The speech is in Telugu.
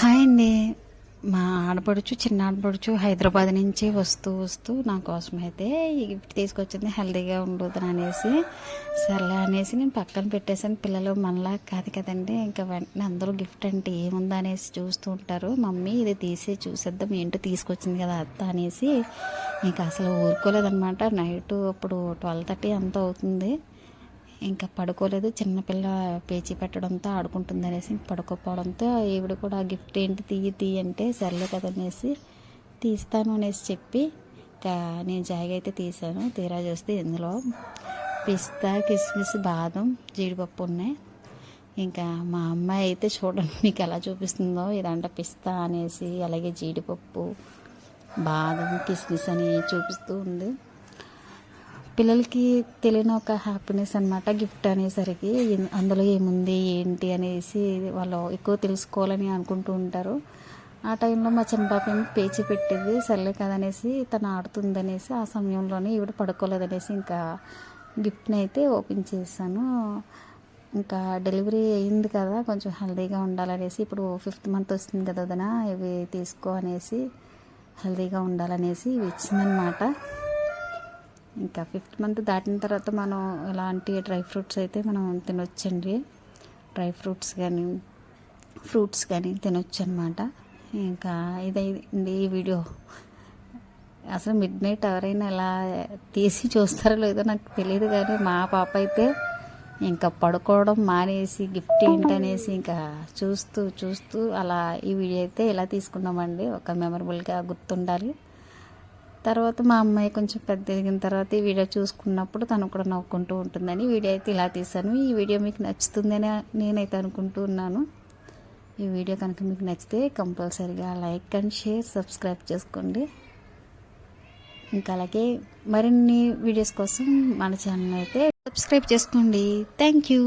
హాయ్ అండి మా ఆడపడుచు చిన్న ఆడపడుచు హైదరాబాద్ నుంచి వస్తూ వస్తూ నా కోసం అయితే ఈ గిఫ్ట్ తీసుకొచ్చింది హెల్దీగా ఉండదు అనేసి. సర్లే అనేసి నేను పక్కన పెట్టేసాను పిల్లలు మనలా కాదు కదండి. ఇంకా వెంటనే అందరూ గిఫ్ట్ అంటే ఏముందా అనేసి చూస్తూ ఉంటారు. మమ్మీ ఇది తీసి చూసేద్దాం. ఏంటో తీసుకొచ్చింది కదా అత్త అనేసి. ఇంకా అసలు ఊరుకోలేదన్నమాట. నైట్ అప్పుడు ట్వెల్వ్ థర్టీ అంత అవుతుంది. ఇంకా పడుకోలేదు. చిన్నపిల్ల పేచీ పెట్టడంతో ఆడుకుంటుంది అనేసి పడుకోపోవడంతో ఈవిడ కూడా ఆ గిఫ్ట్ ఏంటి తీయి తీయి అంటే సర్లే కదనేసి తీస్తాను అనేసి చెప్పి ఇంకా నేను జాయిగా అయితే తీసాను తీరా చూస్తే ఇందులో పిస్తా కిస్మిస్ బాదం జీడిపప్పు ఉన్నాయి. ఇంకా మా అమ్మాయి అయితే చూడండి మీకు ఎలా చూపిస్తుందో. ఇదంట పిస్తా అనేసి అలాగే జీడిపప్పు బాదం కిస్మిస్ అని చూపిస్తూ ఉంది. పిల్లలకి తెలియని ఒక హ్యాపీనెస్ అనమాట గిఫ్ట్ అనేసరికి అందులో ఏముంది ఏంటి అనేసి వాళ్ళు ఎక్కువ తెలుసుకోవాలని అనుకుంటూ ఉంటారు. ఆ టైంలో మా చిన్న పాప పేచి పెట్టింది సర్లే కదనేసి తను ఆడుతుందనేసి ఆ సమయంలోనే ఈవిడ పడుకోలేదనేసి ఇంకా గిఫ్ట్ని అయితే ఓపెన్ చేశాను. ఇంకా డెలివరీ అయింది కదా కొంచెం హెల్తీగా ఉండాలనేసి ఇప్పుడు ఫిఫ్త్ మంత్ వస్తుంది కదా వదిన ఇవి తీసుకో అనేసి హెల్తీగా ఉండాలనేసి ఇవి ఇచ్చిందనమాట ఇంకా ఫిఫ్త్ మంత్ దాటిన తర్వాత మనం ఇలాంటి డ్రై ఫ్రూట్స్ అయితే మనం తినొచ్చండి. డ్రై ఫ్రూట్స్ కానీ ఫ్రూట్స్ కానీ తినొచ్చు అనమాట ఇంకా ఇదైంది ఈ వీడియో. అసలు మిడ్ నైట్ ఎవరైనా ఇలా తీసి చూస్తారో లేదో నాకు తెలియదు కానీ మా పాప అయితే ఇంకా పడుకోవడం మానేసి గిఫ్ట్ ఏంటనేసి ఇంకా చూస్తూ చూస్తూ అలా ఈ వీడియో అయితే ఇలా తీసుకున్నామండి? ఒక మెమరబుల్గా గుర్తుండాలి. తర్వాత మా అమ్మాయి కొంచెం పెద్ద ఎదిగిన తర్వాత ఈ వీడియో చూసుకున్నప్పుడు తను కూడా నవ్వుకుంటూ ఉంటుందని వీడియో అయితే ఇలా తీశాను. ఈ వీడియో మీకు నచ్చుతుందని నేనైతే అనుకుంటూ ఉన్నాను. ఈ వీడియో కనుక మీకు నచ్చితే కంపల్సరీగా లైక్ అండ్ షేర్ సబ్స్క్రైబ్ చేసుకోండి. ఇంకా అలాగే మరిన్ని వీడియోస్ కోసం మన ఛానల్ అయితే సబ్స్క్రైబ్ చేసుకోండి. Thank you.